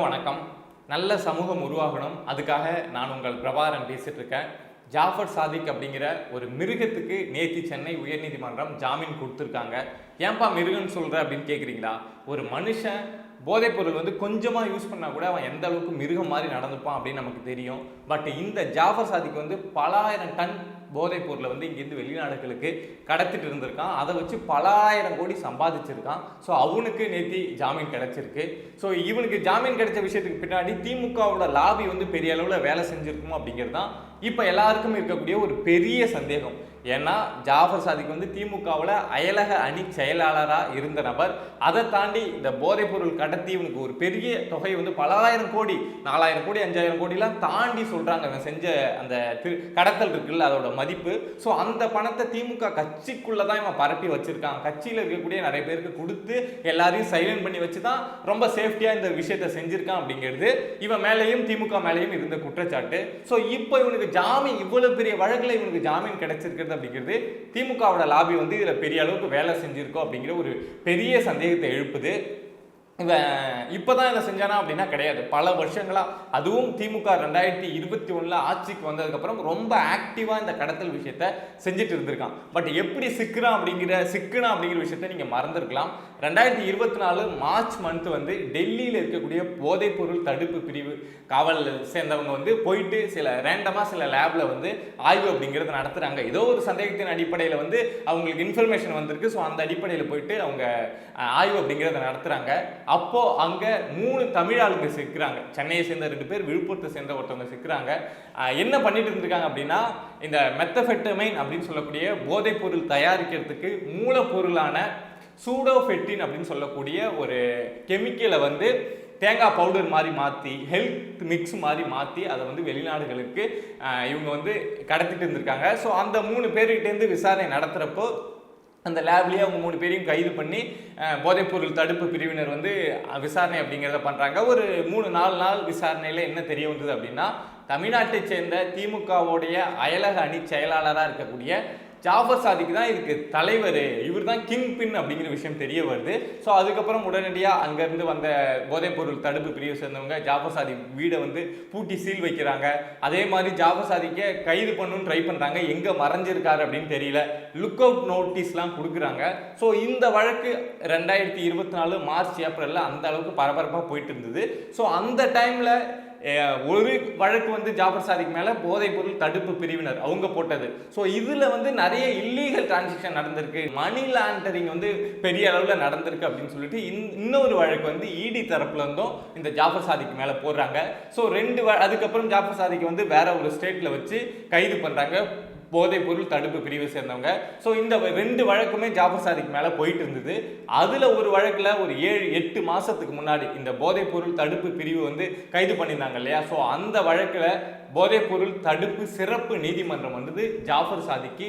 அனைவருக்கும் வணக்கம். நல்ல சமூகம் உருவாகணும். அதுக்காக நான் உங்கள் பிரபாரன் பேசிட்டு இருக்கேன். ஜாஃபர் சாதிக் அப்படிங்கிற ஒரு மிருகத்துக்கு நேத்தி சென்னை உயர்நீதிமன்றம் ஜாமீன் கொடுத்துருக்காங்க. ஏன்பா மிருகன்னு சொல்கிற அப்படின்னு கேட்குறீங்களா ஒரு மனுஷன் போதைப்பொருள் வந்து கொஞ்சமாக யூஸ் பண்ணால் கூட அவன் எந்த அளவுக்கு மிருகம் மாதிரி நடந்துப்பான் அப்படின்னு நமக்கு தெரியும். பட் இந்த ஜாஃபர் சாதிக்கு வந்து பலாயிரம் டன் போதைப் பொருளை வந்து இங்கேருந்து வெளிநாடுகளுக்கு கடத்திட்டு இருந்திருக்கான். அதை வச்சு பலாயிரம் கோடி சம்பாதிச்சிருக்கான். ஸோ அவனுக்கு நேத்தி ஜாமீன் கிடைச்சிருக்கு. ஸோ இவனுக்கு ஜாமீன் கிடைச்ச விஷயத்துக்கு பின்னாடி திமுகவோட லாபி வந்து பெரிய அளவில் வேலை செஞ்சுருக்கும் அப்படிங்கிறது தான் இப்போ எல்லாருக்கும் இருக்கக்கூடிய ஒரு பெரிய சந்தேகம். ஏன்னா ஜாஃபர் சாதிக் வந்து திமுகவில் அயலக அணி செயலாளராக இருந்த நபர். அதை தாண்டி இந்த போதைப்பொருள் கடத்தி இவனுக்கு ஒரு பெரிய தொகை வந்து பலாயிரம் கோடி நாலாயிரம் கோடி அஞ்சாயிரம் கோடிலாம் தாண்டி சொல்கிறாங்க அவன் செஞ்ச அந்த திரு கடத்தல் இருக்குல்ல அதோட மதிப்பு. ஸோ அந்த பணத்தை திமுக கட்சிக்குள்ளே தான் இவன் பரப்பி வச்சுருக்கான். கட்சியில் இருக்கக்கூடிய நிறைய பேருக்கு கொடுத்து எல்லாரையும் சைலண்ட் பண்ணி வச்சு தான் ரொம்ப சேஃப்டியாக இந்த விஷயத்தை செஞ்சுருக்கான் அப்படிங்கிறது. இவன் மேலேயும் திமுக மேலேயும் இருந்த குற்றச்சாட்டு. ஸோ இப்போ இவனுக்கு ஜாமீன் இவ்வளோ பெரிய வழக்கில் இவனுக்கு ஜாமீன் கிடைச்சிருக்கிறது அப்படிங்கிறது திமுகவோட லாபி வந்து இதில் பெரிய அளவுக்கு வேலை செஞ்சிருக்கோம் அப்படிங்கிற ஒரு பெரிய சந்தேகத்தை எழுப்புது. இவன் இப்போதான் இதை செஞ்சானா அப்படின்னா கிடையாது. பல வருஷங்களாக அதுவும் திமுக ரெண்டாயிரத்தி இருபத்தி ஒன்றில் ஆட்சிக்கு வந்ததுக்கப்புறம் ரொம்ப ஆக்டிவாக இந்த கடத்தல் விஷயத்த செஞ்சுட்டு இருந்திருக்கான். பட் எப்படி சிக்கிறான் அப்படிங்கிற சிக்கனா அப்படிங்கிற விஷயத்த நீங்கள் மறந்துருக்கலாம். ரெண்டாயிரத்தி இருபத்தி நாலு மார்ச் மந்த் வந்து டெல்லியில் இருக்கக்கூடிய போதைப்பொருள் தடுப்பு பிரிவு காவல் சேர்ந்தவங்க வந்து போயிட்டு சில ரேண்டமாக சில லேபில் வந்து ஆய்வு அப்படிங்கிறத நடத்துகிறாங்க ஏதோ ஒரு சந்தேகத்தின் அடிப்படையில் வந்து அவங்களுக்கு இன்ஃபர்மேஷன் வந்திருக்கு. ஸோ அந்த அடிப்படையில் போயிட்டு அவங்க ஆய்வு அப்படிங்கிறத நடத்துகிறாங்க அப்போ அங்க மூணு தமிழ் ஆளுங்க சிக்கிறாங்க. சென்னையை சேர்ந்த ரெண்டு பேர் விழுப்புரத்தை சேர்ந்த ஒருத்தவங்க சிக்கிறாங்க. என்ன பண்ணிட்டு இருந்திருக்காங்க அப்படின்னா இந்த மெத்தஃபெட்டமைன் அப்படின்னு சொல்லக்கூடிய போதைப்பொருள் தயாரிக்கிறதுக்கு மூலப்பொருளான சூடோஃபெட்டின் அப்படின்னு சொல்லக்கூடிய ஒரு கெமிக்கலை வந்து தேங்காய் பவுடர் மாதிரி மாற்றி ஹெல்த் மிக்ஸ் மாதிரி மாற்றி அதை வந்து வெளிநாடுகளுக்கு இவங்க வந்து கடத்திட்டு இருந்திருக்காங்க. ஸோ அந்த மூணு பேர்கிட்டேருந்து விசாரணை நடத்துகிறப்போ அந்த லேப்லேயே அவங்க மூணு பேரையும் கைது பண்ணி போதைப்பொருள் தடுப்பு பிரிவினர் வந்து விசாரணை அப்படிங்கிறத பண்ணுறாங்க ஒரு மூணு நாலு நாள் விசாரணையில் என்ன தெரிய வந்தது அப்படின்னா தமிழ்நாட்டை சேர்ந்த திமுகவுடைய அயலக அணி செயலாளராக இருக்கக்கூடிய ஜாஃபர் சாதிக்கு தான் இதுக்கு தலைவர். இவர் தான் கிங் பின் அப்படிங்கிற விஷயம் தெரிய வருது. ஸோ அதுக்கப்புறம் உடனடியாக அங்கேருந்து வந்த போதைப்பொருள் தடுப்பு பிரிவை சேர்ந்தவங்க ஜாஃபர் சாதி வீடை வந்து பூட்டி சீல் வைக்கிறாங்க. அதே மாதிரி ஜாஃபர் சாதிக்க கைது பண்ணணும்னு ட்ரை பண்ணுறாங்க எங்கே மறைஞ்சிருக்காரு அப்படின்னு தெரியல. லுக் அவுட் நோட்டீஸ்லாம் கொடுக்குறாங்க. ஸோ இந்த வழக்கு ரெண்டாயிரத்தி இருபத்தி நாலு மார்ச் ஏப்ரலில் அந்த அளவுக்கு பரபரப்பாக போயிட்டு இருந்தது. ஸோ அந்த டைமில் ஒரு வழக்கு வந்து ஜாபர் சாதிக் மேலே போதைப் பொருள் தடுப்பு பிரிவினர் அவங்க போட்டது. ஸோ இதில் வந்து நிறைய இல்லீகல் டிரான்சாக்ஷன் நடந்திருக்கு. மணி லாண்டரிங் வந்து பெரிய அளவில் நடந்திருக்கு அப்படின்னு சொல்லிட்டு இன்- இன்னொரு வழக்கு வந்து இடி தரப்புல இருந்தும் இந்த ஜாஃபர் சாதிக்கு மேலே போடுறாங்க. ஸோ ரெண்டு வ- அதுக்கப்புறம் ஜாஃபர் சாதிக்கு வந்து வேற ஒரு ஸ்டேட்டில் வச்சு கைது பண்ணுறாங்க போதைப் பொருள் தடுப்பு பிரிவை சேர்ந்தவங்க. ஸோ இந்த ரெண்டு வழக்குமே ஜாஃபர் சாதிக் மேலே போயிட்டு இருந்தது அதில் ஒரு வழக்கில் ஒரு ஏழு எட்டு மாதத்துக்கு முன்னாடி இந்த போதைப் பொருள் தடுப்பு பிரிவு வந்து கைது பண்ணியிருந்தாங்க இல்லையா? ஸோ அந்த வழக்கில் போதைப் பொருள் தடுப்பு சிறப்பு நீதிமன்றம் வந்து ஜாஃபர் சாதிக்கு.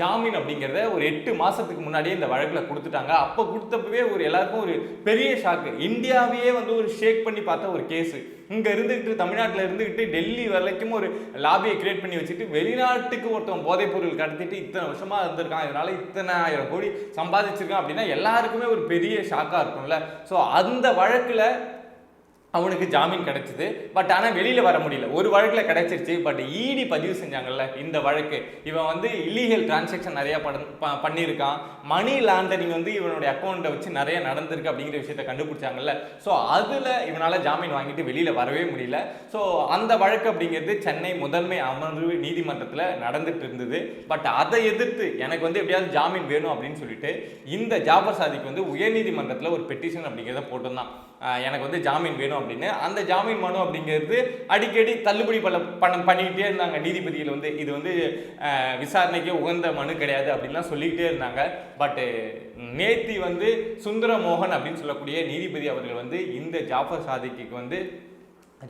ஜாமீன் அப்படிங்கிறத ஒரு எட்டு மாதத்துக்கு முன்னாடியே இந்த வழக்கில் கொடுத்துட்டாங்க. அப்போ கொடுத்தப்பவே ஒரு எல்லாருக்கும் ஒரு பெரிய ஷாக்கு இந்தியாவையே வந்து ஒரு ஷேக் பண்ணி பார்த்த ஒரு கேஸு இங்கே இருந்துக்கிட்டு தமிழ்நாட்டில் இருந்துக்கிட்டு டெல்லி வரைக்கும் ஒரு லாபியை கிரியேட் பண்ணி வச்சுட்டு வெளிநாட்டுக்கு ஒருத்தன் போதைப் பொருள் கடத்திட்டு இத்தனை வருஷமாக இருந்திருக்கான். இதனால் இத்தனை ஆயிரம் கோடி சம்பாதிச்சிருக்கான் அப்படின்னா எல்லாருக்குமே ஒரு பெரிய ஷாக்காக இருக்கும்ல. ஸோ அந்த வழக்கில் அவனுக்கு ஜாமீன் கிடைச்சிது. பட் ஆனால் வெளியில் வர முடியல. ஒரு வழக்கில் கிடைச்சிருச்சு. பட் இடி பதிவு செஞ்சாங்கல்ல இந்த வழக்கு. இவன் வந்து இல்லீகல் டிரான்சாக்ஷன் நிறையா பண் ப- பண்ணியிருக்கான். மணி லாண்டரிங் வந்து இவனுடைய அக்கௌண்ட்டை வச்சு நிறைய நடந்திருக்கு அப்படிங்கிற விஷயத்த கண்டுபிடிச்சாங்கல்ல. ஸோ அதில் இவனால் ஜாமீன் வாங்கிட்டு வெளியில் வரவே முடியல. ஸோ அந்த வழக்கு அப்படிங்கிறது சென்னை முதன்மை அமர்வு நீதிமன்றத்தில் நடந்துட்டு இருந்தது. பட் அதை எதிர்த்து எனக்கு வந்து எப்படியாவது ஜாமீன் வேணும் அப்படின்னு சொல்லிட்டு இந்த ஜாபர் சாதிக்கு வந்து உயர்நீதிமன்றத்தில் ஒரு பெட்டிஷன் அப்படிங்கிறத போட்டிருந்தான். எனக்கு வந்து ஜாமீன் வேணும் அப்படின்னு. அந்த ஜாமீன் மனு அப்படிங்கிறது அடிக்கடி தள்ளுபடி பண்ண பண்ண பண்ணிக்கிட்டே இருந்தாங்க. நீதிபதிகள் வந்து இது வந்து விசாரணைக்கு உகந்த மனு கிடையாது அப்படின்லாம் சொல்லிக்கிட்டே இருந்தாங்க. பட்டு நேத்தி வந்து சுந்தர மோகன் அப்படின்னு சொல்லக்கூடிய நீதிபதி அவர்கள் வந்து இந்த ஜாஃபர் சாதிக்கு வந்து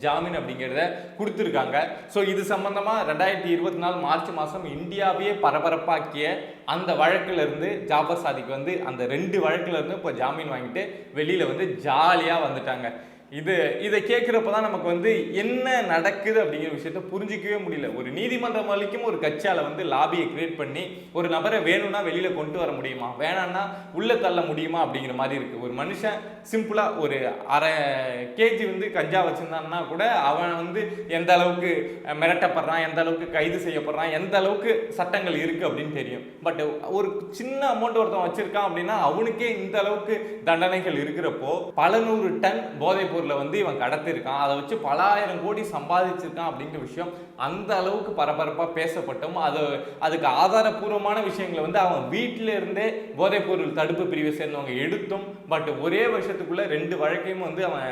ஜாமீன் அப்படிங்கிறத கொடுத்துருக்காங்க. ஸோ இது சம்மந்தமாக ரெண்டாயிரத்தி இருபத்தி நாலு மார்ச் மாதம் இந்தியாவையே பரபரப்பாக்கிய அந்த வழக்கிலிருந்து இருந்து சாதிக்கு வந்து அந்த ரெண்டு வழக்கிலிருந்து இப்போ ஜாமீன் வாங்கிட்டு வெளியில் வந்து ஜாலியாக வந்துட்டாங்க. இது இதை கேட்குறப்ப தான் நமக்கு வந்து என்ன நடக்குது அப்படிங்கிற விஷயத்த புரிஞ்சிக்கவே முடியல. ஒரு நீதிமன்றம் வரைக்கும் ஒரு கட்சியால் வந்து லாபியை கிரியேட் பண்ணி ஒரு நபரை வேணும்னா வெளியில் கொண்டு வர முடியுமா? வேணாம்னா உள்ளே தள்ள முடியுமா? அப்படிங்கிற மாதிரி இருக்குது ஒரு மனுஷன் சிம்பிளாக ஒரு அரை கேஜி வந்து கஞ்சா வச்சுருந்தான்னா கூட அவன் வந்து எந்த அளவுக்கு மிரட்டப்படுறான் எந்த அளவுக்கு கைது செய்யப்படுறான் எந்த அளவுக்கு சட்டங்கள் இருக்குது அப்படின்னு தெரியும். பட் ஒரு சின்ன அமௌண்ட் ஒருத்தன் வச்சுருக்கான் அப்படின்னா அவனுக்கே இந்த அளவுக்கு தண்டனைகள் இருக்கிறப்போ பல நூறு டன் போதைப் பொருளை வந்து இவன் கடத்திருக்கான். அதை வச்சு பல ஆயிரம் கோடி சம்பாதிச்சிருக்கான் அப்படிங்கிற விஷயம் அந்த அளவுக்கு பரபரப்பாக பேசப்பட்டும். அது அதுக்கு ஆதாரபூர்வமான விஷயங்களை வந்து அவன் வீட்டில இருந்தே போதைப்பொருள் தடுப்பு பிரிவை சேர்ந்தவங்க எடுத்தும் பட் ஒரே வருஷத்துக்குள்ள ரெண்டு வழக்கையும் வந்து அவன்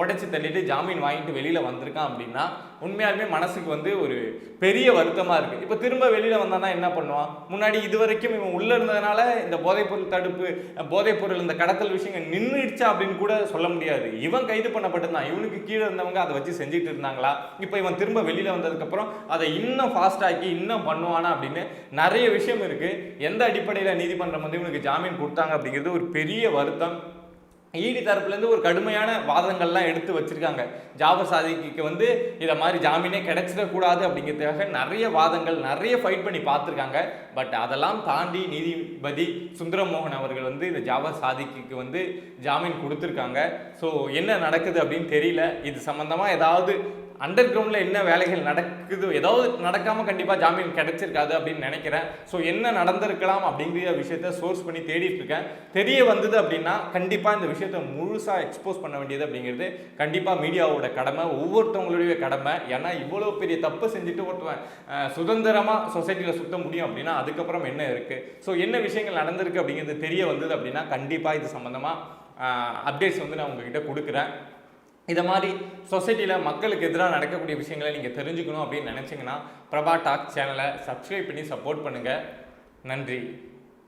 உடச்சி தள்ளிட்டு ஜாமீன் வாங்கிட்டு வெளியில் வந்திருக்கான் அப்படின்னா உண்மையாலுமே மனசுக்கு வந்து ஒரு பெரிய வருத்தமாக இருக்குது இப்போ திரும்ப வெளியில் வந்தானா என்ன பண்ணுவான்? முன்னாடி இது வரைக்கும் இவன் உள்ளே இருந்ததுனால இந்த போதைப்பொருள் தடுப்பு போதைப்பொருள் இந்த கடத்தல் விஷயங்கள் நின்றுடுச்சா அப்படின்னு கூட சொல்ல முடியாது. இவன் கைது பண்ணப்பட்டிருந்தான் இவனுக்கு கீழே இருந்தவங்க அதை வச்சு செஞ்சுட்டு இருந்தாங்களா? இப்போ இவன் திரும்ப வெளியில் வந்ததுக்கப்புறம் அதை இன்னும் ஃபாஸ்ட்டாக்கி இன்னும் பண்ணுவானா அப்படின்னு நிறைய விஷயம் இருக்குது எந்த அடிப்படையில் நீதிமன்றம் வந்து இவனுக்கு ஜாமீன் கொடுத்தாங்க அப்படிங்கிறது ஒரு பெரிய வருத்தம். ஈடி தரப்புலேருந்து ஒரு கடுமையான வாதங்கள்லாம் எடுத்து வச்சுருக்காங்க. ஜாபர் சாதிக்கு வந்து இதை மாதிரி ஜாமீனே கிடைச்சிடக்கூடாது அப்படிங்கிறதுக்காக நிறைய வாதங்கள் நிறைய ஃபைட் பண்ணி பார்த்துருக்காங்க. பட் அதெல்லாம் தாண்டி நீதிபதி சுந்தரமோகன் அவர்கள் வந்து இந்த ஜாபர் சாதிக்கு வந்து ஜாமீன் கொடுத்துருக்காங்க. ஸோ என்ன நடக்குது அப்படின்னு தெரியல. இது சம்மந்தமாக ஏதாவது அண்டர் கிரவுண்டில் என்ன வேலைகள் நடக்குது? ஏதாவது நடக்காமல் கண்டிப்பாக ஜாமீன் கிடைச்சிருக்காது அப்படின்னு நினைக்கிறேன். ஸோ என்ன நடந்திருக்கலாம் அப்படிங்கிற விஷயத்த சோர்ஸ் பண்ணி தேடிட்டு இருக்கேன் தெரிய வந்தது அப்படின்னா கண்டிப்பாக இந்த விஷயத்த முழுசாக எக்ஸ்போஸ் பண்ண வேண்டியது அப்படிங்கிறது கண்டிப்பாக மீடியாவோட கடமை ஒவ்வொருத்தவங்களுடைய கடமை. ஏன்னா இவ்வளோ பெரிய தப்பு செஞ்சுட்டு ஒருத்தவன் சுதந்திரமாக சொசைட்டியில் சுத்த முடியும் அப்படின்னா அதுக்கப்புறம் என்ன இருக்குது ஸோ என்ன விஷயங்கள் நடந்திருக்கு அப்படிங்கிறது தெரிய வந்தது அப்படின்னா கண்டிப்பாக இது சம்மந்தமாக அப்டேட்ஸ் வந்து நான் உங்ககிட்ட கொடுக்குறேன். இதை மாதிரி சொசைட்டியில் மக்களுக்கு எதிராக நடக்கக்கூடிய விஷயங்களை நீங்கள் தெரிஞ்சுக்கணும் அப்படின்னு நினச்சிங்கன்னா பிரபா டாக் சேனலை சப்ஸ்கிரைப் பண்ணி சப்போர்ட் பண்ணுங்கள் நன்றி.